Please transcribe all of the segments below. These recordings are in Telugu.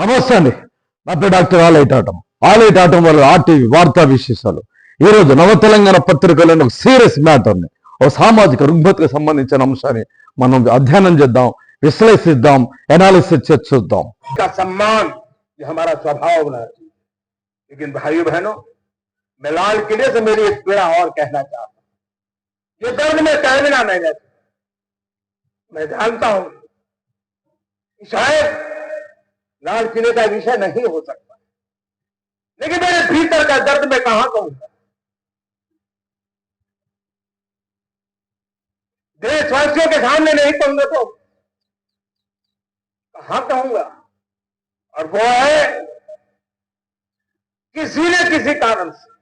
నమస్తే అండి నా పేరు డాక్టర్ ఆలైట్ ఆటం ఆలైట్ ఆటం వల్ల ఆర్టీవీ వార్తా విశేషాలు ఈ రోజు నవ తెలంగాణ పత్రికలోని ఒక సీరియస్ మ్యాటర్ని ఒక సామాజిక రుగ్మతకు సంబంధించిన అంశాన్ని మనం అధ్యయనం చేద్దాం విశ్లేషిద్దాం ఎనాలిసిస్ చర్చిద్దాం का सम्मान ये हमारा स्वभाव होना चाहिए लेकिन भाइयों बहनों मैं लाल किले से मेरी एक पीड़ा और कहना चाहता हूं ये दर्द में कह देना नहीं रहता मैं जानता हूं कि शायद लाल किले का विषय नहीं हो सकता। लेकिन मेरे भीतर का दर्द मैं कहाँ कहूँगा देशवासियों के सामने नहीं कहूँगा तो कहाँ कहूँगा? और वो है किसी न किसी कारण से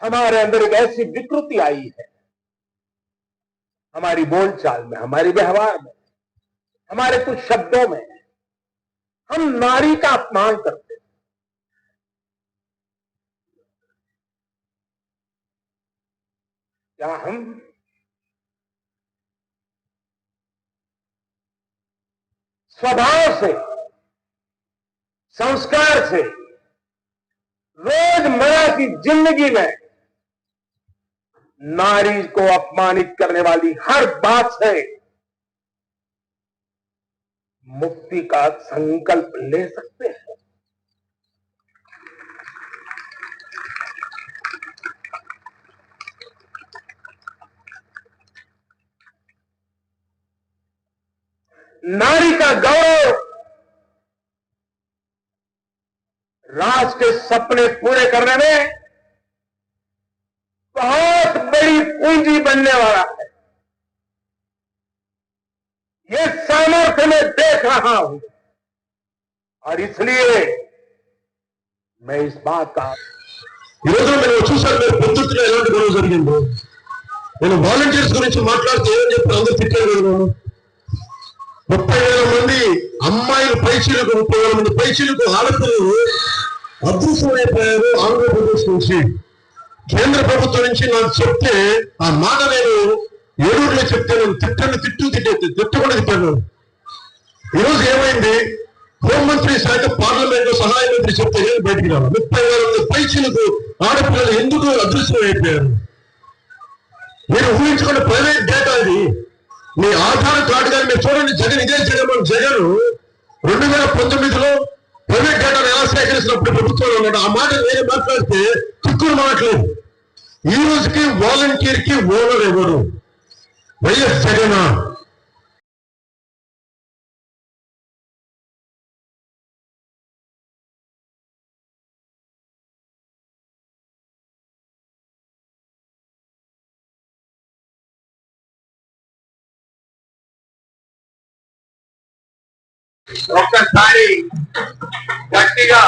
हमारे अंदर एक ऐसी विकृति आई है। हमारी बोलचाल में, हमारे व्यवहार में, हमारे कुछ शब्दों में हम नारी का अपमान करते हैं। क्या हम स्वभाव से, संस्कार से रोज़मर्रा की ज़िंदगी में नारी को अपमानित करने वाली हर बात से मुक्ति का संकल्प ले सकते हैं। नारी का गौरव राष्ट्र के सपने पूरे करने में बहुत बड़ी पूंजी बनने वाला है। ये सामर्थ्य मैं देख रहा हूं और इसलिए मैं इस बात का ఈరోజు మీరు చూసారు మీరు పొద్దున్న ఎలాంటి గొడవ జరిగిందో నేను వాలంటీర్స్ గురించి మాట్లాడితే ఏమని చెప్పి అందరూ తిట్టారు కదా నన్ను. ముప్పై వేల మంది అమ్మాయిలు పైచీలకు ముప్పై వేల మంది పైచీలకు ఆడపిల్లలు అదృశ్యమైపోయారు ఆంధ్రప్రదేశ్ నుంచి కేంద్ర ప్రభుత్వం నుంచి నాకు చెప్తే ఆ మాట నేను ఏడూరులో చెప్తే నేను తిట్టని తిట్టు తిట్టే తిట్టకుండా తిట్టాను ఈరోజు ఏమైంది? హోంమంత్రి శాఖ పార్లమెంట్లో సహాయ మంత్రి చెప్తే నేను బయటికి రావాలి ముప్పై వేల మంది పైచీలకు ఆడపిల్లలు ఎందుకు అదృశ్యం అయిపోయారు? మీరు ఊహించుకున్న ప్రైవేట్ డేటా ఇది మీ ఆధార్ కార్డు కానీ మీరు చూడండి జగన్ ఇదే జగన్ జగన్ రెండు వేల పంతొమ్మిదిలో ప్రైవేట్ డేటాను ఎలా సేకరిస్తున్నప్పుడు ప్రభుత్వంలో ఉన్నాడు? ఆ మాట వేరే మాట్లాడితే చిక్కులు మాట్లేదు. ఈ రోజుకి వాలంటీర్కి ఓనర్ ఎవరు? వైఎస్ జగన్ ఒక్కసారి గట్టిగా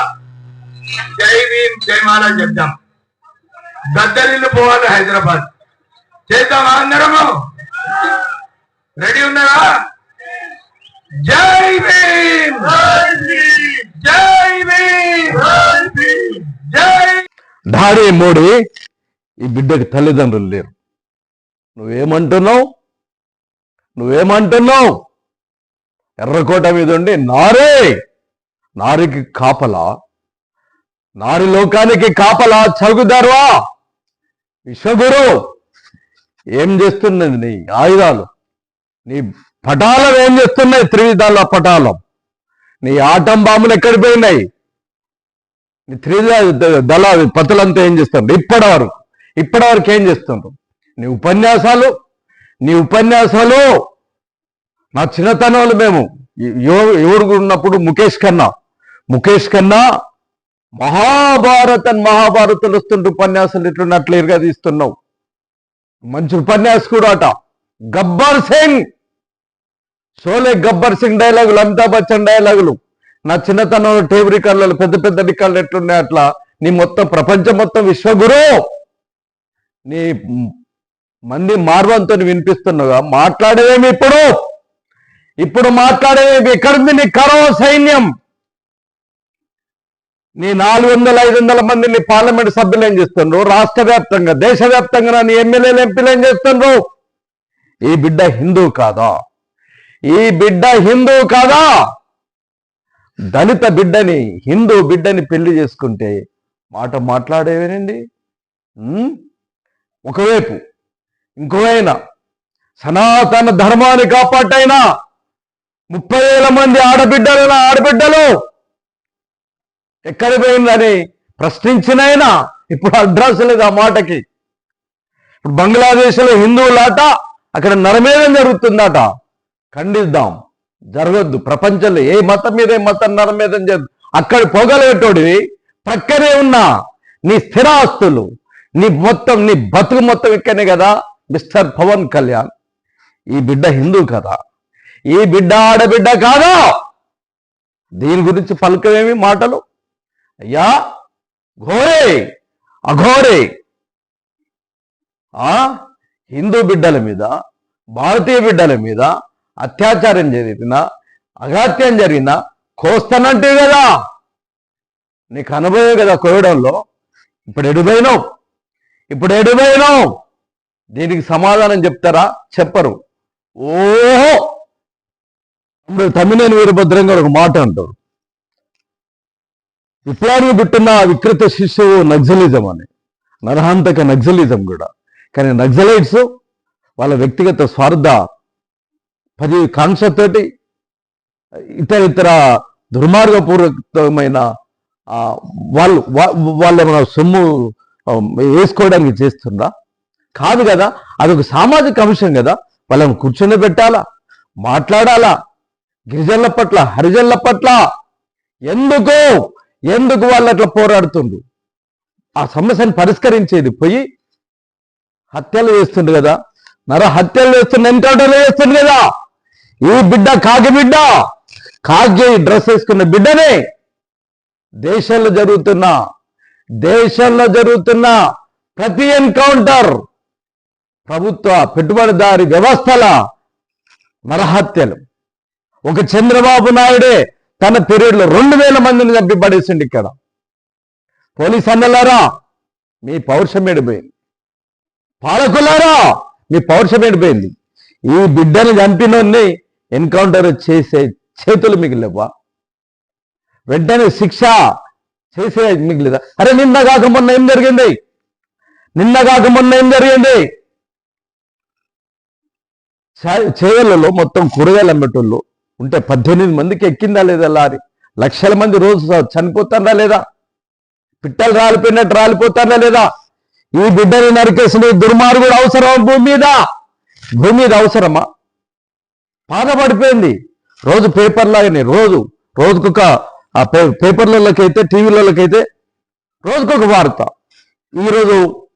జై భీం జయమాల చెప్దాం. దద్దరిల్లు పోవాలి హైదరాబాద్. చేద్దాం అందరము? రెడీ ఉన్నారా? జై భీమ్! జై భీమ్! జై డాడీ మోడీ ఈ బిడ్డకి తల్లిదండ్రులు లేరు. నువ్వేమంటున్నావు? నువ్వేమంటున్నావు? ఎర్రకోట మీద ఉండి నారే! నారికి కాపలా? నారి లోకానికి కాపలా? చౌకుదారువా విశ్వగురు! ఏం చేస్తున్నది నీ ఆయుధాలు? నీ పటాలం ఏం చేస్తున్నాయి? త్రివిధాల పటాలం. నీ ఆటం బాంబులు ఎక్కడ పోయినాయి? నీ త్రివిధ దళ పతులంతా ఏం చేస్తుండ్రు? ఇప్పటి వరకు ఇప్పటి వరకు ఏం చేస్తుండ్రు? నీ ఉపన్యాసాలు నీ ఉపన్యాసాలు నా చిన్నతనంలో మేము ఎవరు ఉన్నప్పుడు ముఖేష్ ఖన్నా. ముఖేష్ ఖన్నా మహాభారత్ అని మహాభారతులు వస్తుంటే ఉపన్యాసాలు ఇట్లున్నట్లు ఎరుగా తీస్తున్నావు. మంచి ఉపన్యాసకుడు అట గబ్బర్ సింగ్. షోలే గబ్బర్ సింగ్ డైలాగులు అమితాబ్ బచ్చన్ డైలాగులు. నా చిన్నతనంలో టేబు రికార్డులలో పెద్ద పెద్ద రికార్డులు ఎట్లున్నాయి అట్లా? నీ మొత్తం ప్రపంచం మొత్తం విశ్వగురు. నీ మంది మార్వంతో వినిపిస్తున్నావుగా? మాట్లాడేదేమి ఇప్పుడు? ఇప్పుడు మాట్లాడేది ఎక్కడుంది నీ కరో సైన్యం. నీ నాలుగు వందల ఐదు వందల మంది నీ పార్లమెంట్ సభ్యులు ఏం చేస్తుండ్రు? రాష్ట్ర వ్యాప్తంగా దేశవ్యాప్తంగా నీ ఎమ్మెల్యేలు ఎంపీలు ఏం చేస్తుండ్రు? ఈ బిడ్డ హిందూ కాదా? ఈ బిడ్డ హిందూ కాదా? దళిత బిడ్డని హిందూ బిడ్డని పెళ్ళి చేసుకుంటే మాట మాట్లాడేవేనండి? ఒకవైపు ఇంకోవైనా సనాతన ధర్మాన్ని కాపాటైనా ముప్పై వేల మంది ఆడబిడ్డలు ఆడబిడ్డలు ఎక్కడ పోయిందని ప్రశ్నించినైనా ఇప్పుడు అడ్రస్ లేదు ఆ మాటకి. ఇప్పుడు బంగ్లాదేశ్లో హిందువులాట అక్కడ నరమేధం జరుగుతుందట. ఖండిద్దాం. జరగద్దు. ప్రపంచంలో ఏ మతం మీద ఏ మతం నరమేధం జరగదు అక్కడ పోగలేటోడివి పక్కనే ఉన్న. నీ స్థిరాస్తులు నీ మొత్తం నీ బతుకు మొత్తం ఇక్కడనే కదా మిస్టర్ పవన్ కళ్యాణ్. ఈ బిడ్డ హిందూ కదా. ఈ బిడ్డ ఆడబిడ్డ కాదా? దీని గురించి ఫలకమేమి మాటలు? అయ్యా ఘోరే అఘోరే. ఆ? హిందూ బిడ్డల మీద భారతీయ బిడ్డల మీద అత్యాచారం జరిగిన అఘాత్యం జరిగిన కోస్తానంటే కదా. నీకు అనుభవం కదా కోయడంలో. ఇప్పుడు ఎడుపోయినావు ఇప్పుడు ఎడుపోయినావు దీనికి సమాధానం చెప్తారా? చెప్పరు. ఓహో! ఇప్పుడు తమ్మినేని వీరభద్రం గారు ఒక మాట అంటారు. విప్లవానికి పుట్టిన వికృత శిశువు నక్సలిజం అని. నరహంతక నక్సలిజం కూడా. కానీ నక్సలైట్స్ వాళ్ళ వ్యక్తిగత స్వార్థ పది కాంక్షతోటి ఇతర ఇతర దుర్మార్గపూర్వకమైన వాళ్ళు వాళ్ళు ఏమైనా సొమ్ము వేసుకోవడానికి చేస్తుందా? కాదు కదా అదొక సామాజిక అంశం కదా. వాళ్ళని కూర్చొని పెట్టాలా? మాట్లాడాలా? గిరిజనుల పట్ల హరిజనుల పట్ల? ఎందుకు? ఎందుకు వాళ్ళు అట్లా పోరాడుతుండ్రు? ఆ సమస్యను పరిష్కరించేది పోయి హత్యలు చేస్తుండ్రు కదా. నర హత్యలు చేస్తుండ్రు ఎన్కౌంటర్లు చేస్తుండ్రు కదా. ఈ బిడ్డ కాకి బిడ్డ కాకి డ్రెస్ వేసుకున్న బిడ్డనే దేశంలో జరుగుతున్న దేశంలో జరుగుతున్న ప్రతి ఎన్కౌంటర్ ప్రభుత్వ పెట్టుబడిదారి వ్యవస్థల నరహత్యలు. ఒక చంద్రబాబు నాయుడే తన పీరియడ్లో రెండు వేల మందిని చంపి పడేసిండు ఇక్కడ. పోలీస్ అన్నలారా మీ పౌరుషం ఎడిపోయింది పాలకులారా మీ పౌరుషం ఎండిపోయింది ఈ బిడ్డని చంపినోన్ని ఎన్కౌంటర్ చేసే చేతులు మిగిలేవా వెంటనే శిక్ష చేసే మిగిలిదా అరే నిన్న కాక మొన్న ఏం జరిగింది? నిన్న కాక మొన్న ఏం జరిగింది? చే- మొత్తం కూరగాయలు అమ్మేటోళ్ళు ఉంటే పద్దెనిమిది మందికి ఎక్కిందా లేదా లారీ? లక్షల మంది రోజు చనిపోతారా లేదా? పిట్టలు రాలిపోయినట్టు రాలిపోతారా లేదా? ఈ బిడ్డని నరికేసిన దుర్మార్గుడు అవసరం భూమి మీద. భూమి మీద అవసరమా? బాధపడిపోయింది. రోజు పేపర్లాగానే రోజు రోజుకొక ఆ పే పేపర్లలోకైతే టీవీలలోకైతే రోజుకొక వార్త. ఈరోజు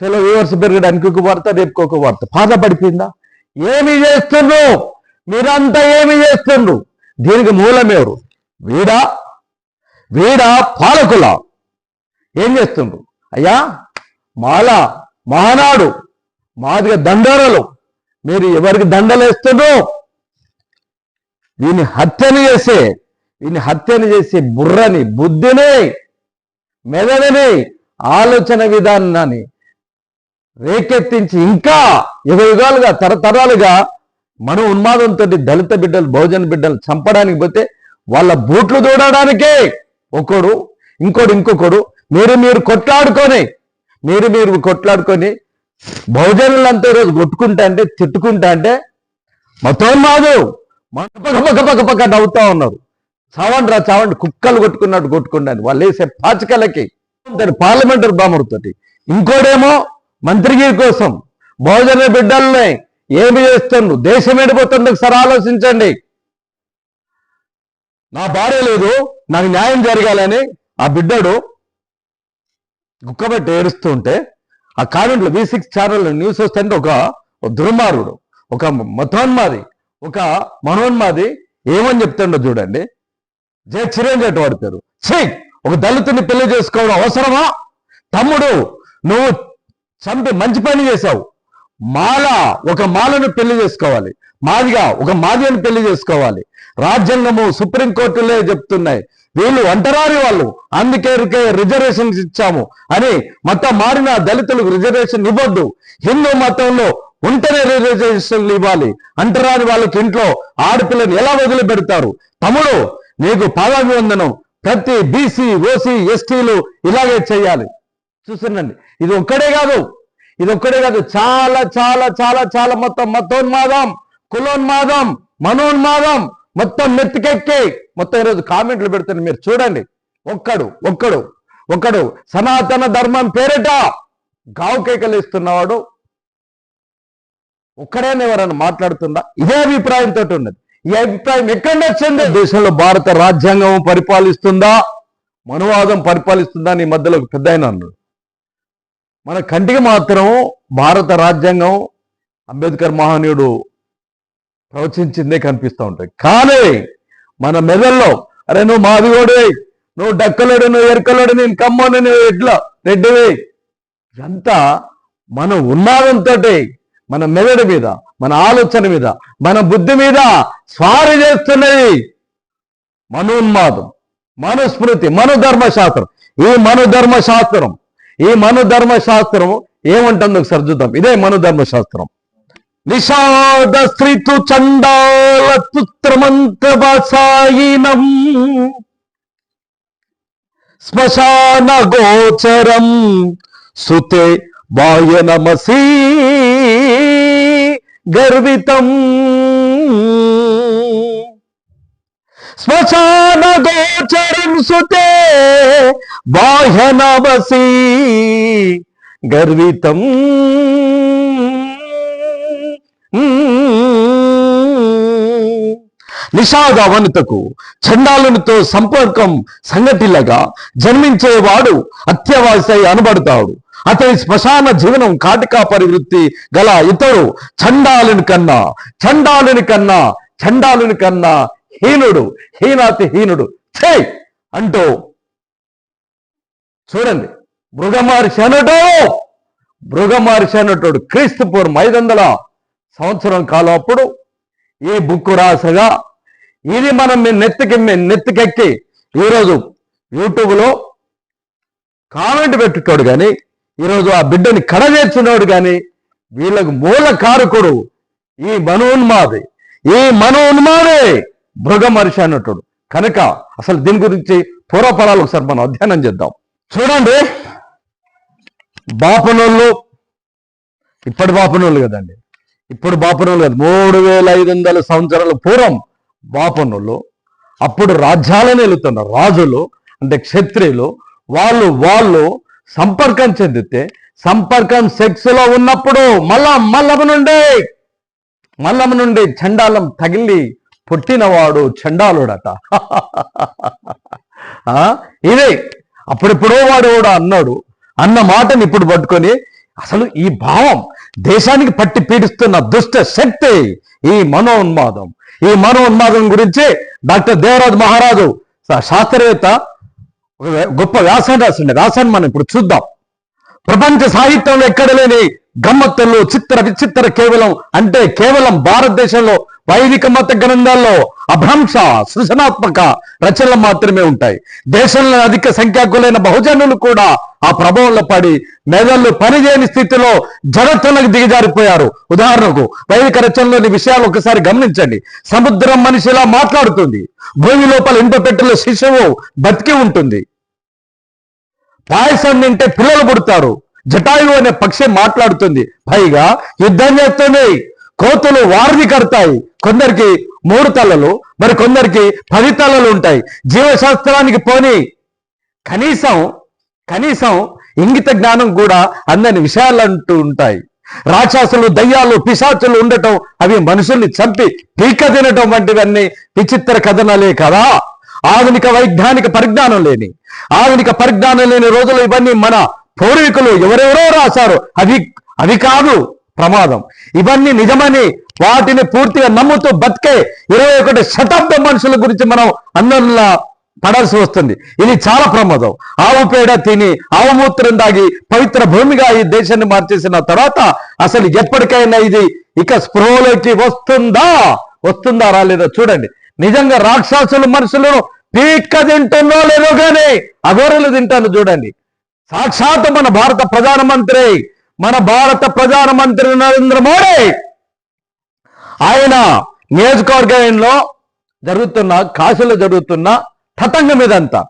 చలో వ్యూవర్స్ పెరగడానికి ఒక వార్త రేపుకి ఒక వార్త. బాధపడిపోయిందా? ఏమి చేస్తుండ్రు? మీరంతా ఏమి చేస్తుండ్రు? దీనికి మూలమేవరు వీడా? వీడా పాలకుల? ఏం చేస్తుండ్రు? అయ్యా మాల మహానాడు మాదిగ దండోరలు. మీరు ఎవరికి దండలేస్తుందో వీని హత్యను చేసే వీని హత్యను చేసే బుర్రని బుద్ధిని మెదడిని ఆలోచన విధానాన్ని రేకెత్తించి ఇంకా యుగ యుగాలుగా తరతరాలుగా మనం ఉన్మాదంతో దళిత బిడ్డలు బహుజన బిడ్డలు చంపడానికి పోతే వాళ్ళ బూట్లు దూడడానికే ఒకడు ఇంకోడు ఇంకొకడు మీరు మీరు కొట్లాడుకొని మీరు మీరు కొట్లాడుకొని బహుజనులంతా ఈరోజు కొట్టుకుంటా అంటే తిట్టుకుంటా అంటే మతోన్మాదు మాదు. పక్క పక్క పక్క పక్క నవ్వుతా ఉన్నారు. చావండి రా చావండి. కుక్కలు కొట్టుకున్నట్టు కొట్టుకున్నాను వాళ్ళు వేసే పాచికలకి పార్లమెంటరీ బామరుతోటి ఇంకోడేమో మంత్రిగిరి కోసం బహుజన బిడ్డల్ని ఏమి చేస్తుండ్రు? దేశం ఏడిపోతుంది ఒకసారి ఆలోచించండి. నా భార్య లేదు. నాకు న్యాయం జరగాలని ఆ బిడ్డడు గుక్కబెట్టి ఏడుస్తూ ఉంటే ఆ కామెంట్లో వి సిక్స్ ఛానల్లో న్యూస్ వస్తుంటే ఒక ఒక దుర్మార్గుడు ఒక మతోన్మాది ఒక మనోన్మాది ఏమని చెప్తుండో చూడండి. జయ చిరంజీవి వాడతారు పేరు. ఛీ! ఒక దళితుని పెళ్ళి చేసుకోవడం అవసరమా? తమ్ముడు నువ్వు చంపి మంచి పని చేశావు. మాల ఒక మాలను పెళ్ళి చేసుకోవాలి. మాదిగా ఒక మాదిని పెళ్ళి చేసుకోవాలి. రాజ్యాంగము సుప్రీంకోర్టులే చెప్తున్నాయి. వీళ్ళు ఒంటరారి వాళ్ళు. అందుకే రిజర్వేషన్స్ ఇచ్చాము. అని మతం మారిన దళితులకు రిజర్వేషన్ ఇవ్వద్దు. హిందూ మతంలో ఉంటేనే రిజర్వేషన్లు ఇవ్వాలి. అంటరాని వాళ్ళకి ఇంట్లో ఆడపిల్లని ఎలా వదిలిపెడతారు? తమ్ముడు నీకు పదవి వందనం ప్రతి బీసీ ఓసీ ఎస్టీలు ఇలాగే చేయాలి. చూస్తుండండి. ఇది ఒక్కడే కాదు. ఇది ఒక్కడే కాదు. చాలా చాలా చాలా చాలా మొత్తం మతోన్మాదం కులోన్మాదం మనోన్మాదం మొత్తం నెత్తికెక్కి. మొత్తం ఈరోజు కామెంట్లు పెడుతుంది మీరు చూడండి. ఒక్కడు ఒక్కడు ఒక్కడు సనాతన ధర్మం పేరిట గావు కేకలు ఇస్తున్నవాడు ఒక్కడైనా ఎవరైనా మాట్లాడుతుందా? ఇదే అభిప్రాయంతో ఉన్నది. ఈ అభిప్రాయం ఎక్కడి వచ్చింది? దేశంలో భారత రాజ్యాంగం పరిపాలిస్తుందా? మనువాదం పరిపాలిస్తుందా నీ ఈ మధ్యలో ఒక పెద్ద ఆయన అన్నాడు. మన కంటికి మాత్రం భారత రాజ్యాంగం అంబేద్కర్ మహనీయుడు ప్రవచించిందే కనిపిస్తూ ఉంటాయి కానీ మన మెదల్లో అరే నువ్వు మాదిగోడే నువ్వు డక్కలోడు నువ్వు ఎరకలోడు నేను కమ్మను నువ్వు ఎట్లా? రెడ్డివి ఇదంతా మన ఉన్నాదంతో మన మెదడు మీద మన ఆలోచన మీద మన బుద్ధి మీద స్వారీ చేస్తున్నది మనోన్మాదం మనుస్మృతి మనుధర్మశాస్త్రం. ఈ మనుధర్మశాస్త్రం ఈ మనుధర్మశాస్త్రం ఏమంటుందో ఒకసారి చూద్దాం. ఇదే మనుధర్మశాస్త్రం. నిషాద స్త్రీతు చండాల పుత్రమంతవసాయినం శ్మశాన గోచరం సుతే వాయనమసీ గర్వితం శ్మశాన గోచరం సుతే వాహనవసీ గర్వితం నిషాద వనితకు చండాలునితో సంపర్కం సంఘటిల్లగా జన్మించేవాడు అత్యవాసై అనబడతాడు. అతని శ్మశాన జీవనం కాటికా పరివృత్తి గల ఇతడు చండాలుని కన్నా చండాలుని కన్నా చండాలుని కన్నా హీనుడు హీనాతి హీనుడు ఛే! అంటూ చూడండి. మృగమహర్షి అనటో మృగమహర్షి అనటోడు క్రీస్తు పూర్వం ఐదు వందల సంవత్సరం కాలం అప్పుడు ఈ బుక్ రాసగా ఇది మనం మీ నెత్తికి మీ నెత్తికెక్కి ఈరోజు యూట్యూబ్లో కామెంట్ పెట్టుకోడు కానీ ఈరోజు ఆ బిడ్డని కడగేర్చినోడు కానీ వీళ్ళకు మూల కారకుడు ఈ మనోన్మాది. ఈ మనోన్మాదే మృగమర్షి అన్నట్టుడు. కనుక అసలు దీని గురించి పూర్వపరాలు ఒకసారి మనం అధ్యయనం చేద్దాం. చూడండి బాపనోళ్ళు ఇప్పటి బాపనోళ్ళు కదండి. ఇప్పుడు బాపనోళ్ళు కాదు మూడు వేల ఐదు వందల సంవత్సరాల పూర్వం బాపనోళ్ళు అప్పుడు రాజ్యాలను వెళుతున్న రాజులు అంటే క్షత్రియులు వాళ్ళు వాళ్ళు సంపర్కం చెందితే సంపర్కం సెక్స్లో ఉన్నప్పుడు మళ్ళా మల్లమ నుండి మల్లమ నుండి చండాలం తగిలి పుట్టినవాడు చండాలుడట. ఆ, ఇదే. అప్పుడెప్పుడో వాడు కూడా అన్నాడు అన్న మాటని ఇప్పుడు పట్టుకొని అసలు ఈ భావం దేశానికి పట్టి పీడిస్తున్న దుష్ట శక్తి ఈ మనోన్మాదం. ఈ మనోన్మాదం గురించి డాక్టర్ దేవరాజ్ మహారాజు శాస్త్రవేత్త గొప్ప వ్యాసం రాసిండే. వ్యాసాన్ని మనం ఇప్పుడు చూద్దాం. ప్రపంచ సాహిత్యంలో ఎక్కడ లేని గమ్మత్తులు చిత్ర విచిత్ర కేవలం అంటే కేవలం భారతదేశంలో వైదిక మత గ్రంథాల్లో అభ్రంశ సృజనాత్మక రచనలు మాత్రమే ఉంటాయి. దేశంలో అధిక సంఖ్యాకులైన బహుజనులు కూడా ఆ ప్రభావంలో పడి మెదళ్ళు పనిచేయని స్థితిలో జగత్తులకు దిగజారిపోయారు. ఉదాహరణకు వైదిక రచనలోని విషయాలు ఒకసారి గమనించండి. సముద్రం మనిషిలా మాట్లాడుతుంది. భూమి లోపల ఇంటపెట్టెలో శిశువు బతికి ఉంటుంది. పాయసం తింటే పిల్లలు పుడతారు. జటాయు అనే పక్షి మాట్లాడుతుంది. పైగా యుద్ధం చేస్తుంది. కోతులు వారిని కడతాయి. కొందరికి మూడు తలలు మరి కొందరికి పది తలలు ఉంటాయి. జీవశాస్త్రానికి పోని కనీసం కనీసం ఇంగిత జ్ఞానం కూడా అందని విషయాలు అంటూ ఉంటాయి. రాక్షసులు దయ్యాలు పిశాచులు ఉండటం అవి మనుషుల్ని చంపి పీక తినటం వంటివన్నీ విచిత్ర కథనాలే కదా. ఆధునిక వైజ్ఞానిక పరిజ్ఞానం లేని ఆధునిక పరిజ్ఞానం లేని రోజులు ఇవన్నీ మన పూర్వీకులు ఎవరెవరో రాశారు. అవి అవి కాదు ప్రమాదం. ఇవన్నీ నిజమని వాటిని పూర్తిగా నమ్ముతూ బతికే ఇరవై ఒకటి శతాబ్దం మనుషుల గురించి మనం అందరిలా పడాల్సి వస్తుంది. ఇది చాలా ప్రమాదం. ఆవు పేడ తిని ఆవు మూత్రం దాగి పవిత్ర భూమిగా ఈ దేశాన్ని మార్చేసిన తర్వాత అసలు ఎప్పటికైనా ఇది ఇక స్పృహలోకి వస్తుందా? వస్తుందా రాలేదా చూడండి. నిజంగా రాక్షసులు మనుషులను పీక్క తింటున్నో లేదో కానీ అఘోరలు తింటాను చూడండి. సాక్షాత్ మన భారత ప్రధానమంత్రి మన భారత ప్రధానమంత్రి నరేంద్ర మోడీ ఆయన నియోజకవర్గంలో జరుగుతున్న కాశీలో జరుగుతున్న తతంగం ఇదంతా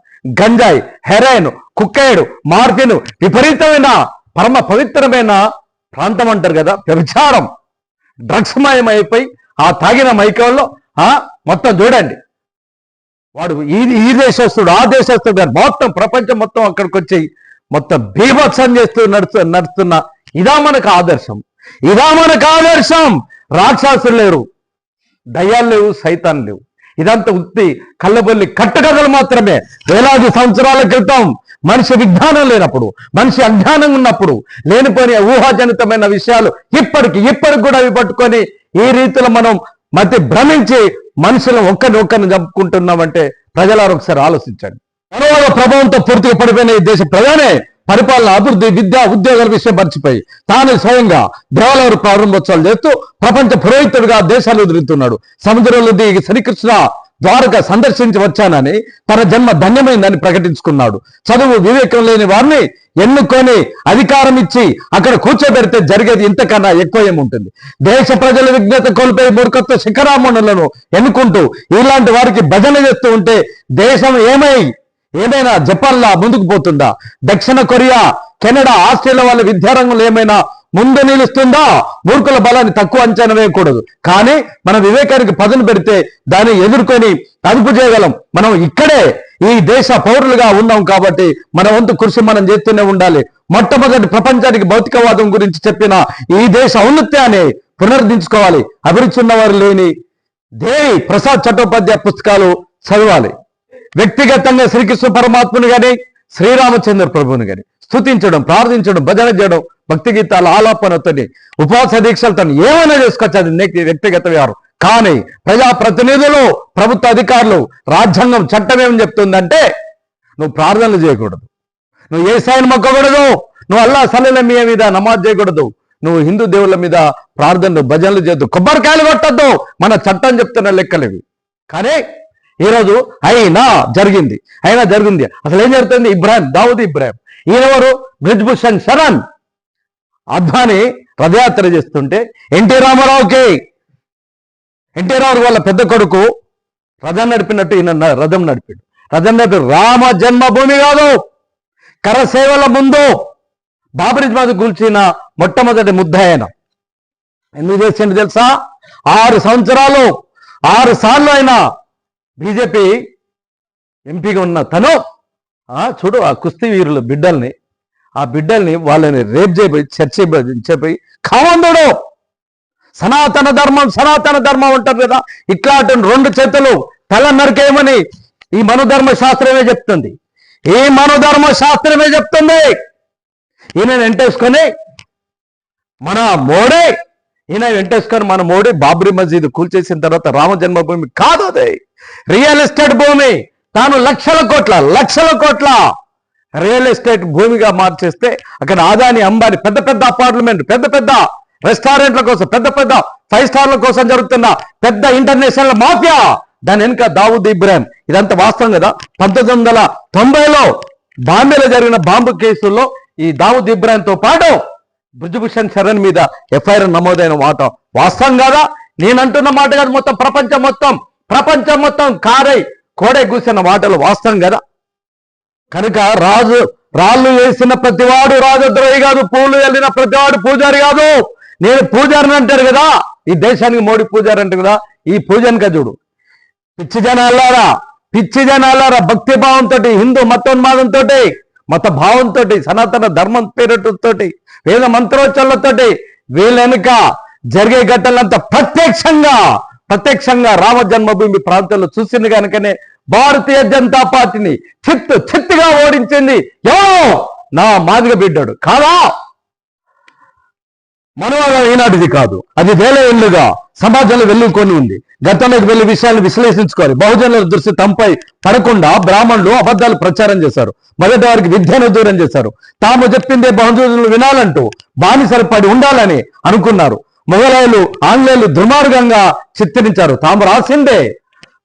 గంజాయి హెరాయిన్ కుక్కేడు మార్ఫిన్ విపరీతమైన పరమ పవిత్రమైన ప్రాంతం అంటారు కదా వ్యభిచారం. డ్రగ్స్ మయమైపోయి ఆ తాగిన మైకంలో ఆ మొత్తం చూడండి వాడు ఈ ఈ దేశస్తుడు ఆ దేశస్తుడు మొత్తం ప్రపంచం మొత్తం అక్కడికి వచ్చి మొత్తం బీభత్సం చేస్తూ నడుస్తూ నడుస్తున్న ఇదా మనకు ఆదర్శం. ఇదా మనకు ఆదర్శం. రాక్షసులు లేరు. దయ్యాలు లేవు సైతాన్ లేవు. ఇదంతా ఉత్తి కళ్ళబొల్లి కట్టగదలు మాత్రమే. వేలాది సంవత్సరాల క్రితం మనిషి విజ్ఞానం లేనప్పుడు మనిషి అజ్ఞానం ఉన్నప్పుడు లేనిపోయిన ఊహాజనితమైన విషయాలు ఇప్పటికి ఇప్పటికి కూడా అవి పట్టుకొని ఈ రీతిలో మనం మతి భ్రమించి మనుషులను ఒక్కరిని ఒక్కరిని చంపుకుంటున్నామంటే ప్రజలారు ఒకసారి ఆలోచించండి. మనవాళ్ళ ప్రభావంతో పూర్తిగా పడిపోయిన ఈ దేశ ప్రధానే పరిపాలన అభివృద్ధి విద్య ఉద్యోగాల విషయం మర్చిపోయి తాను స్వయంగా దేవాలయ ప్రారంభోత్సవాలు చేస్తూ ప్రపంచ పురోహితుడిగా దేశాలు ఎదురుతున్నాడు సముద్రంలో దిగి శ్రీకృష్ణ ద్వారక సందర్శించి వచ్చానని తన జన్మ ధన్యమైందని ప్రకటించుకున్నాడు. చదువు వివేకం లేని వారిని ఎన్నుకొని అధికారం ఇచ్చి అక్కడ కూర్చోబెడితే జరిగేది ఇంతకన్నా ఎక్కువ ఏముంటుంది? దేశ ప్రజల విజ్ఞత కోల్పోయి మూర్ఖత్వ శిఖరామణులను ఎన్నుకుంటూ ఇలాంటి వారికి భజన చేస్తూ ఉంటే దేశం ఏమై ఏమైనా జపాన్లా ముందుకు పోతుందా? దక్షిణ కొరియా కెనడా ఆస్ట్రేలియా వాళ్ళ విద్యారంగంలో ఏమైనా ముందు నిలుస్తుందా? మూర్ఖుల బలాన్ని తక్కువ అంచనా వేయకూడదు. కానీ మన వివేకానికి పదును పెడితే దాన్ని ఎదుర్కొని అదుపు చేయగలం. మనం ఇక్కడే ఈ దేశ పౌరులుగా ఉన్నాం కాబట్టి మన వంతు కృషి మనం చేస్తూనే ఉండాలి. మొట్టమొదటి ప్రపంచానికి భౌతికవాదం గురించి చెప్పిన ఈ దేశ ఔన్నత్యాన్ని పునరుద్ధరించుకోవాలి. అభిరుచి ఉన్నవారు లేని దేవి ప్రసాద్ చట్టోపాధ్యాయ పుస్తకాలు చదవాలి. వ్యక్తిగతంగా శ్రీకృష్ణ పరమాత్మని కానీ శ్రీరామచంద్ర ప్రభుని గాని స్థుతించడం ప్రార్థించడం భజన చేయడం భక్తి గీతాల ఆలాపనతోని ఉపవాస దీక్షలతో ఏమైనా చేసుకోవచ్చు అది వ్యక్తిగత వ్యవహారం. కానీ ప్రజాప్రతినిధులు ప్రభుత్వ అధికారులు రాజ్యాంగం చట్టం ఏమని చెప్తుందంటే నువ్వు ప్రార్థనలు చేయకూడదు. నువ్వు ఏ సాయిని మొక్కకూడదు. నువ్వు అల్లా సలీల మీద మీద నమాజ్ చేయకూడదు. నువ్వు హిందూ దేవుళ్ళ మీద ప్రార్థనలు భజనలు చేయొద్దు. కొబ్బరికాయలు కొట్టద్దు. మన చట్టం చెప్తున్న లెక్కలేవి కానీ ఈరోజు అయినా జరిగింది అయినా జరిగింది. అసలు ఏం జరుగుతుంది? ఇబ్రాహిం దావుద్ ఇబ్రాహిం. ఈయనెవరు బ్రిజ్భూషణ్ శరణ్. అద్వానీ రథయాత్ర చేస్తుంటే ఎన్టీ రామారావుకి ఎన్టీ రామారావు వాళ్ళ పెద్ద కొడుకు రథం నడిపినట్టు ఈయన రథం నడిపాడు. రథం నడిపి రామ జన్మభూమి కాదు కరసేవల ముందు బాబరిజ్ మీద కూల్చిన మొట్టమొదటి ముద్ద ఆయన ఎందుకు చేసిండు తెలుసా? ఆరు సంవత్సరాలు ఆరు సార్లు అయినా బీజేపీ ఎంపీగా ఉన్న తను ఆ చూడు ఆ కుస్తీ వీరుల బిడ్డల్ని ఆ బిడ్డల్ని వాళ్ళని రేప్ చేయబోయి చర్చ చెప్పి కావందుడు సనాతన ధర్మం సనాతన ధర్మం అంటారు కదా ఇట్లా రెండు చేతులు తల నరికేయమని ఈ మనోధర్మ శాస్త్రమే చెప్తుంది. ఈ మనోధర్మ శాస్త్రమే చెప్తుంది. ఈయన వెంటేసుకొని మన మోడీ ఈయన వెంకటేశ్వర్ మన మోడీ బాబ్రీ మసీద్ కూల్చేసిన తర్వాత రామ జన్మభూమి కాదు అది. రియల్ ఎస్టేట్ భూమి. తాను లక్షల కోట్ల లక్షల కోట్ల రియల్ ఎస్టేట్ భూమిగా మార్చేస్తే అక్కడ ఆదాని అంబాని పెద్ద పెద్ద అపార్ట్మెంట్ పెద్ద పెద్ద రెస్టారెంట్ల కోసం పెద్ద పెద్ద ఫైవ్ స్టార్ల కోసం జరుగుతున్న పెద్ద ఇంటర్నేషనల్ మాఫియా. దాని వెనుక దావుద్ ఇబ్రాహిం. ఇదంతా వాస్తవం కదా? పంతొమ్మిది వందల తొంభైలో బాంబేలో జరిగిన బాంబు కేసుల్లో ఈ దావుద్ ఇబ్రాహింతో పాటు బ్రిజభూషణ్ శరణ్ మీద ఎఫ్ఐఆర్ నమోదైన మాట వాస్తవం కాదా? నేనంటున్న మాట కాదు మొత్తం ప్రపంచం మొత్తం ప్రపంచం మొత్తం కారై కోడై కూసిన మాటలు వాస్తవం కదా? కనుక రాజు రాళ్ళు వేసిన ప్రతివాడు రాజద్రోహి కాదు పూలు వెళ్ళిన ప్రతివాడు పూజారి కాదు. నేను పూజారిని అంటారు కదా ఈ దేశానికి మోడీ పూజారి అంటారు కదా ఈ పూజనిక చూడు. పిచ్చి జనాలారా పిచ్చి జనాలారా భక్తి భావంతో హిందూ మతోన్మాదంతో మత భావంతో సనాతన ధర్మం పేరుతోటి వేద మంత్రోచ్చలతోటి వీళ్ళ వెనుక జరిగే ఘటనలంతా ప్రత్యక్షంగా ప్రత్యక్షంగా రామ జన్మభూమి ప్రాంతంలో చూసింది కనుకనే భారతీయ జనతా పార్టీని చిత్తు చిత్తుగా ఓడించింది ఎవరు? నా మాదిగ బిడ్డాడు. కాదా? మనవాళ్ళ ఈనాటిది కాదు. అది వేల ఏళ్ళుగా సమాజంలో వెళ్ళుకొని ఉంది. గతంలోకి వెళ్ళి విషయాన్ని విశ్లేషించుకోవాలి బహుజనుల దృష్టి తమపై పడకుండా బ్రాహ్మణులు అబద్ధాలు ప్రచారం చేశారు. మొదటి వారికి విద్యను దూరం చేశారు. తాము చెప్పిందే బహుజనులు వినాలంటూ బానిసలు పడి ఉండాలని అనుకున్నారు. మొఘలాయులు ఆంగ్లేయులు దుర్మార్గంగా చిత్రించారు తాము రాసిందే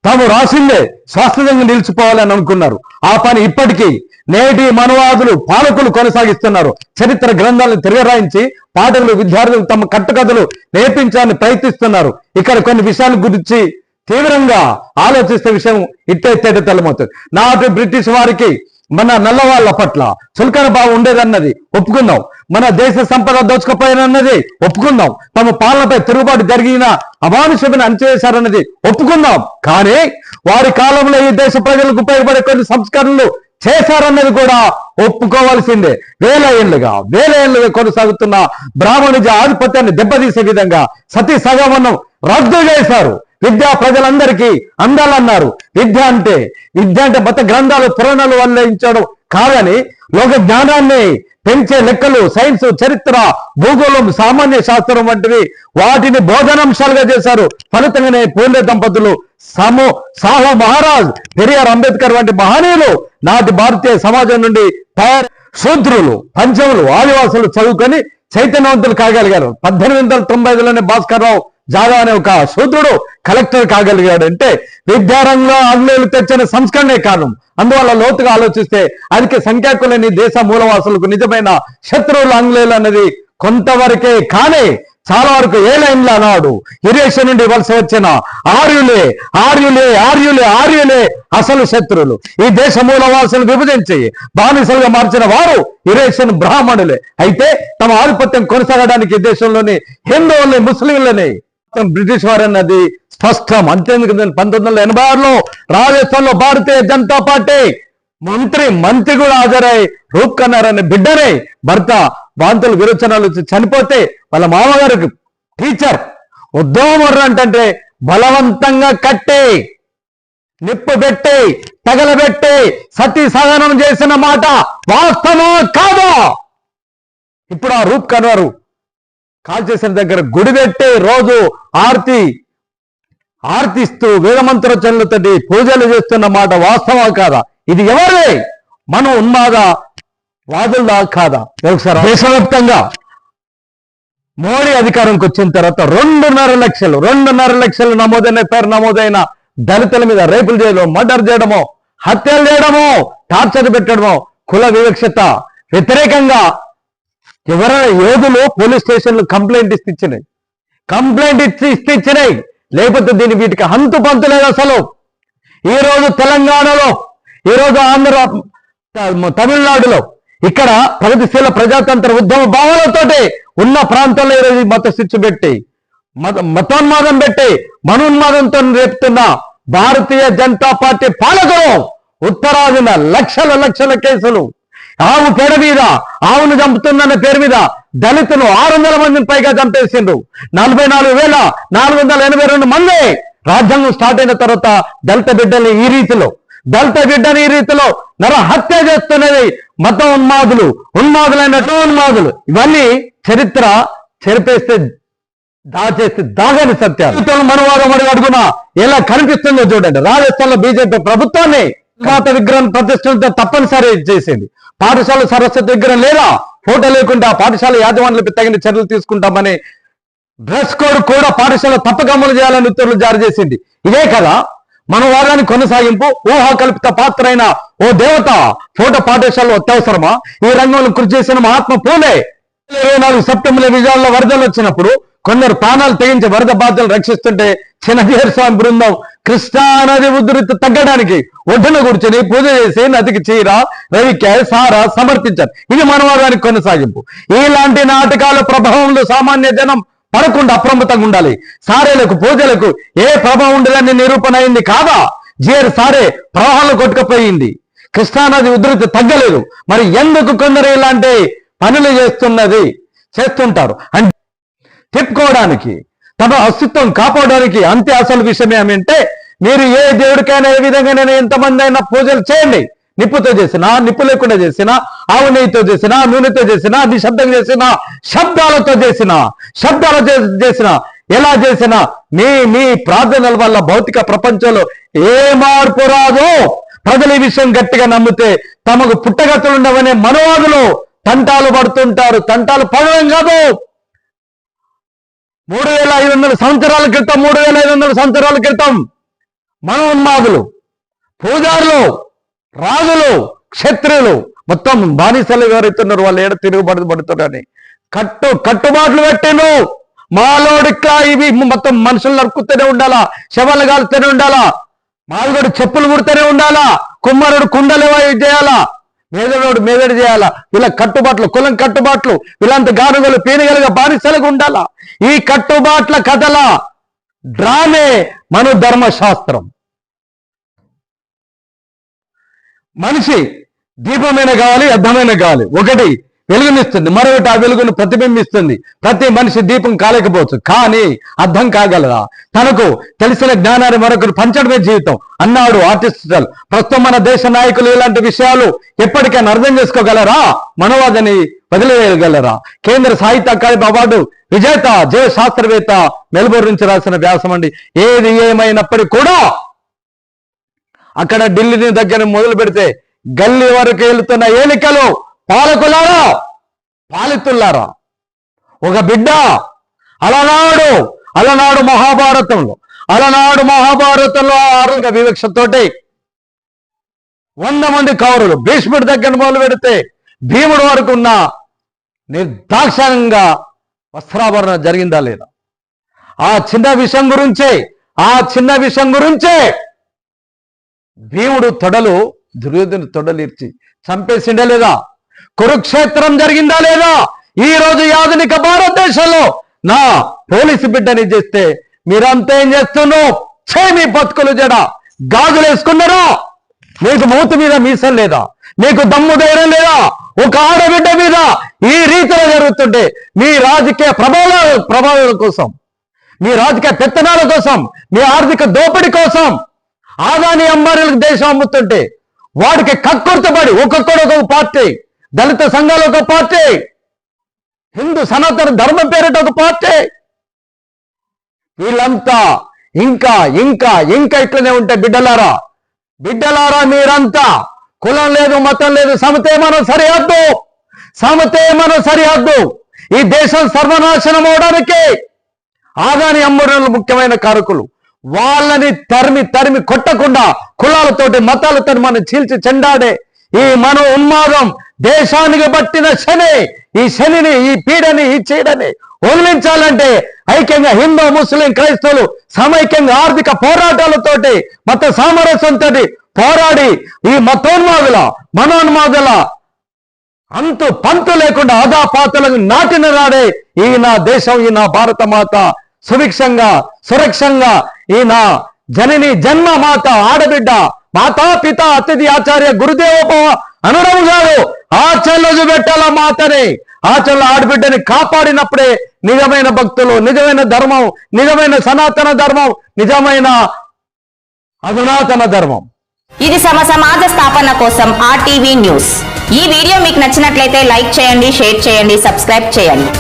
తాము రాసిందే శాస్త్రీయంగా నిలిచిపోవాలని అనుకున్నారు. ఆ పని ఇప్పటికీ నేటి మనవాదులు పాలకులు కొనసాగిస్తున్నారు. చరిత్ర గ్రంథాలను తిరగరాయించి పాఠకులు విద్యార్థులు తమ కట్టుకథలు నేర్పించాలని ప్రయత్నిస్తున్నారు. ఇక్కడ కొన్ని విషయాల గురించి తీవ్రంగా ఆలోచిస్తే విషయం ఇట్టే తేట తెల్లమవుతుంది. నాటి బ్రిటిష్ వారికి మన నల్లవాళ్ళ పట్ల చులకన భావం ఉండేదన్నది ఒప్పుకుందాం మన దేశ సంపద దోచుకపోయానన్నది ఒప్పుకుందాం తమ పాలనపై తిరుగుబాటు జరిగిన అమానుషమైన అణచివేశారన్నది ఒప్పుకుందాం కానీ వారి కాలంలో ఈ దేశ ప్రజలకు ఉపయోగపడే కొన్ని సంస్కరణలు చేశారన్నది కూడా ఒప్పుకోవాల్సిందే. వేల ఏళ్ళుగా వేల ఏళ్ళుగా కొనసాగుతున్న బ్రాహ్మణుజ ఆధిపత్యాన్ని దెబ్బతీసే విధంగా సతీ సగమనం రద్దు చేశారు. విద్య ప్రజలందరికీ అందాలన్నారు. విద్య అంటే విద్య అంటే మత గ్రంథాలు పురాణాలు వల్లించడం కాదని లోక జ్ఞానాన్ని పెంచే లెక్కలు సైన్స్ చరిత్ర భూగోళం సామాన్య శాస్త్రం వంటివి వాటిని బోధనాంశాలుగా చేశారు ఫలితంగానే పూర్ణ దంపతులు. సమో సాహు మహారాజ్ పెరియార్ అంబేద్కర్ వంటి మహనీయులు నాటి భారతీయ సమాజం నుండి తయారు శూద్రులు పంచములు ఆదివాసులు చదువుకొని చైతన్యవంతులు కాగలిగారు. పద్దెనిమిది వందల తొంభై ఐదులోనే భాస్కర్ రావు జాదవ్ అనే ఒక శూద్రుడు కలెక్టర్ కాగలిగాడు అంటే విద్యారంగంలో ఆంగ్లేయులు తెచ్చిన సంస్కరణే కారణం. అందువల్ల లోతుగా ఆలోచిస్తే అధిక సంఖ్యాకులని దేశ మూలవాసులకు నిజమైన శత్రువులు ఆంగ్లేయులు అన్నది కొంతవరకే. కానీ చాలా వరకు ఏ లైన్లో అన్నాడు? ఇరేష నుండి వలస వచ్చిన ఆర్యులే ఆర్యులే ఆర్యులే ఆర్యులే అసలు శత్రువులు. ఈ దేశ మూలవాసులు విభజించి బానిసలుగా మార్చిన వారు ఇరేషన్ బ్రాహ్మణులే. అయితే తమ ఆధిపత్యం కొనసాగడానికి దేశంలోని హిందువుల్ని ముస్లింలని బ్రిటిష్ వారు అన్నది స్పష్టం అంతేందుకు పంతొమ్మిది వందల ఎనభై ఆరులో రాజస్థాన్లో భారతీయ జనతా పార్టీ మంత్రి మంత్రి కూడా హాజరై రూప్ కన్నార్ అనే బిడ్డనే భర్త వాంతులు విరోచనాలు చనిపోతే వాళ్ళ మామగారికి టీచర్ ఉద్యోగం అంటే బలవంతంగా కట్టి నిప్పు పెట్టి తగలబెట్టి సతీ సహనం చేసిన మాట వాస్తవం కాదా? ఇప్పుడు ఆ రూప్ కన్వరు కాల్ చేసిన దగ్గర గుడి పెట్టి రోజు ఆర్తి ఆర్తిస్తూ వేదమంత్రోచ్చరణలతోటి పూజలు చేస్తున్న మాట వాస్తవం కాదా? ఇది ఎవరే మనం ఉన్నాదా రాజుల్లా కాదా? ఒకసారి దేశవ్యాప్తంగా మోడీ అధికారంకి వచ్చిన తర్వాత రెండున్నర లక్షలు రెండున్నర లక్షలు నమోదైన పేరు నమోదైన దళితుల మీద రేపులు చేయడం మర్డర్ చేయడము హత్యలు చేయడము టార్చర్ పెట్టడము కుల వివక్షత వ్యతిరేకంగా ఎవరైనా యోధులు పోలీస్ స్టేషన్లు కంప్లైంట్ ఇస్తే ఇచ్చినాయి. కంప్లైంట్ ఇచ్చి ఇస్తే ఇచ్చినాయి. లేకపోతే దీని వీటికి హంతు పంతు లేదు అసలు. ఈ రోజు తెలంగాణలో ఈ రోజు ఆంధ్ర తమిళనాడులో ఇక్కడ ప్రగతిశీల ప్రజాతంత్ర ఉద్యమ భావనతోటి ఉన్న ప్రాంతంలో ఈరోజు మత శిక్ష పెట్టి మత మతోన్మాదం పెట్టి మనోన్మాదంతో రేపుతున్న భారతీయ జనతా పార్టీ పాలకులు ఉత్తరాదిన లక్షల లక్షల కేసులు ఆవు పేడ మీద ఆవును చంపుతుందన్న పేరు మీద దళితులు ఆరు వందల మందిని పైగా చంపేసిండ్రు. నలభై నాలుగు వేల నాలుగు వందల ఎనభై రెండు మంది రాజ్యాంగం స్టార్ట్ అయిన తర్వాత దళిత బిడ్డల్ని ఈ రీతిలో దళిత బిడ్డని ఈ రీతిలో నర హత్య చేస్తున్నది మత ఉన్మాదులు ఉన్మాదులైనట్టు ఉన్మాదులు. ఇవన్నీ చరిత్ర చెరిపేస్తే దాచేస్తే దాగని సత్యాలు. మనవాదం అడుగు అడుగున ఎలా కనిపిస్తుందో చూడండి. రాజస్థాన్లో బీజేపీ ప్రభుత్వాన్ని మాత విగ్రహం ప్రతిష్ఠించడం తప్పనిసరి చేసింది. పాఠశాల సరస్వతి దగ్గర లేదా ఫోటో లేకుండా పాఠశాల యాజమాన్యులపై తగిన చర్యలు తీసుకుంటామని డ్రెస్ కోడ్ కూడా పాఠశాల తప్పక అమలు చేయాలని ఉత్తర్వులు జారీ చేసింది. ఇదే కదా మన వాదాన్ని కొనసాగింపు ఊహాకల్పిత పాత్ర అయిన ఓ దేవత ఫోటో పాఠశాలలో అత్యవసరమా? ఈ రంగంలో కృషి చేసిన మహాత్మ పూలే. ఇరవై నాలుగు సెప్టెంబర్ విజయాల్లో వరదలు వచ్చినప్పుడు కొందరు ప్రాణాలు తెగించి వరద బాధ్యతలు రక్షిస్తుంటే చిన్నజీర స్వామి బృందం కృష్ణా నది ఉధృతి తగ్గడానికి ఒడ్డున కూర్చొని పూజ చేసి నదికి చీర రవికాయ సార సమర్పించారు. ఇది మనవాదానికి కొనసాగింపు. ఇలాంటి నాటకాల ప్రభావంలో సామాన్య జనం పడకుండా అప్రమత్తంగా ఉండాలి. సారేలకు పూజలకు ఏ ప్రభావం ఉండదని నిరూపణ అయింది కాదా? జీర్ సారే ప్రవాహంలో కొట్టుకుపోయింది. కృష్ణానది ఉధృతి తగ్గలేదు. మరి ఎందుకు కొందరు ఇలాంటి పనులు చేస్తున్నది చేస్తుంటారు? అంటే తిప్పుకోవడానికి తమ అస్తిత్వం కాపాడడానికి అంతే అసలు విషయం ఏమంటే మీరు ఏ దేవుడికైనా ఏ విధంగానైనా ఎంతమంది అయినా పూజలు చేయండి. నిప్పుతో చేసినా నిప్పు లేకుండా చేసినా ఆవు నెయ్యితో చేసినా నూనెతో చేసినా నిశ్శబ్దం చేసినా శబ్దాలతో చేసిన శబ్దాలు చేసిన ఎలా చేసినా మీ మీ ప్రార్థనల వల్ల భౌతిక ప్రపంచంలో ఏ మార్పు రాదు ప్రజలు ఈ విషయం గట్టిగా నమ్మితే తమకు పుట్టగతులు ఉండవనే మనవాదులు తంటాలు పడుతుంటారు. తంటాలు పడడం కాదు. మూడు వేల ఐదు వందల సంవత్సరాల క్రితం మూడు వేల ఐదు వందల సంవత్సరాల క్రితం మనోన్మాదులు పూజారులు రాజులు క్షత్రియులు మొత్తం బానిసలు ఎవరైతున్నారు వాళ్ళు ఏడ తిరుగుబడి పడుతున్నారని కట్టు కట్టుబాట్లు పెట్టాను మాలోడు ఇవి మొత్తం మనుషులు నరుకుతూనే ఉండాలా శవాలు కాలుతూనే ఉండాలా మాదిగోడు చెప్పులు కుడుతూనే ఉండాలా కుమ్మరుడు కుండలు చేయాలా మేదడోడు మేదడు చేయాలా వీళ్ళ కట్టుబాట్లు కులం కట్టుబాట్లు వీళ్ళంత గానుగలు పీనుగలుగా బానిసలుగా ఉండాలా. ఈ కట్టుబాట్ల కథల డ్రామే మన ధర్మశాస్త్రం. మనిషి దీపమైన గాలి అర్థమైన గాలి. ఒకటి వెలుగునిస్తుంది. మరొకటి ఆ వెలుగును ప్రతిబింబిస్తుంది. ప్రతి మనిషి దీపం కాలేకపోవచ్చు. కానీ అర్థం కాగలరా తనకు తెలిసిన జ్ఞానాన్ని మరొకరు పంచడమే జీవితం. అన్నాడు ఆర్టిస్టల్. ప్రస్తుతం మన దేశ నాయకులు ఇలాంటి విషయాలు ఎప్పటికైనా అర్థం చేసుకోగలరా? మనవాదని వదిలేయగలరా? కేంద్ర సాహిత్య అకాడమీ అవార్డు విజేత జయ శాస్త్రవేత్త మెల్బోర్న్ నుంచి రాసిన వ్యాసం అండి. ఏది ఏమైనప్పటికీ కూడా అక్కడ ఢిల్లీని దగ్గర మొదలు పెడితే గల్లీ వరకు వెళ్తున్న ఏలికలు పాలకులారా పాలితులారా ఒక బిడ్డ అలనాడు అలనాడు మహాభారతంలో అలనాడు మహాభారతంలో ఆరోగ్య వివక్షతోటి వంద మంది కౌరులు భీష్ముడి దగ్గర మొదలు పెడితే భీముడు వరకు ఉన్న నిర్దాక్షణంగా వస్త్రాభరణ జరిగిందా లేదా? ఆ చిన్న విషయం గురించే ఆ చిన్న విషయం గురించే భీముడు తొడలు దుర్యోధను తొడలు ఇర్చి చంపేసిండే లేదా? కురుక్షేత్రం జరిగిందా లేదా? ఈ రోజు ఆధునిక భారతదేశంలో నా పోలీసు బిడ్డని చేస్తే మీరంతా ఏం చేస్తున్నావు చేమి మీ బతుకులు జడ. గాజులు వేసుకున్నారా? మీకు మూతి మీద మీసం లేదా? మీకు దమ్ము ధైర్యం లేదా? ఒక ఆడబిడ్డ మీద ఈ రీతిలో జరుగుతుంటే మీ రాజకీయ ప్రభావాల ప్రభావాల కోసం మీ రాజకీయ పెత్తనాల కోసం మీ ఆర్థిక దోపిడీ కోసం ఆదాని అంబానీలకు దేశం అమ్ముతుంటే వాడికి కక్కుర్తపడి ఒక్కొక్కడు ఒక పార్టీ దళిత సంఘాలు ఒక పార్టీ హిందూ సనాతన ధర్మం పేరిట ఒక పార్టీ. వీళ్ళంతా ఇంకా ఇంకా ఇంకా ఇట్లనే ఉంటే బిడ్డలారా? బిడ్డలారా మీరంతా? కులం లేదు మతం లేదు సమతే మనం సరిహద్దు. సమతే మనం సరిహద్దు. ఈ దేశం సర్వనాశనం అవడానికి ఆదాని అమ్మడంలో ముఖ్యమైన కారకులు. వాళ్ళని తరిమి తరిమి కొట్టకుండా కులాలతోటి మతాలతో మనం చీల్చి చెండాడే ఈ మన ఉన్మాదం దేశానికి పట్టిన శని ఈ శనిని ఈ పీడని ఈ చీడని వదిలించాలంటే ఐక్యంగా హిందూ ముస్లిం క్రైస్తవులు సమైక్యంగా ఆర్థిక పోరాటాలతోటి మత సామరస్యంతో పోరాడి ఈ మతోన్మాదుల మనోన్మాదుల అంతు పంతు లేకుండా ఆదాపాతలకు నాటిన నాడే ఈ నా దేశం ఈ నా భారత మాత సుభిక్షంగా సురక్షంగా ఈ నా జనని జన్మ మాత ఆడబిడ్డ మాతా పిత అతిథి ఆచార్య గురుదేవ అనడం కాదు ఆచరణలో చూపెట్టాల మాతని? ఆచరణలో ఆడబిడ్డని కాపాడినప్పుడే నిజమైన భక్తులు నిజమైన ధర్మం నిజమైన సనాతన ధర్మం నిజమైన అధునాతన ధర్మం. ఇది సమ సమాజ స్థాపన కోసం ఆర్టీవీ న్యూస్. ఈ వీడియో మీకు నచ్చినట్లయితే లైక్ చేయండి షేర్ చేయండి సబ్స్క్రైబ్ చేయండి.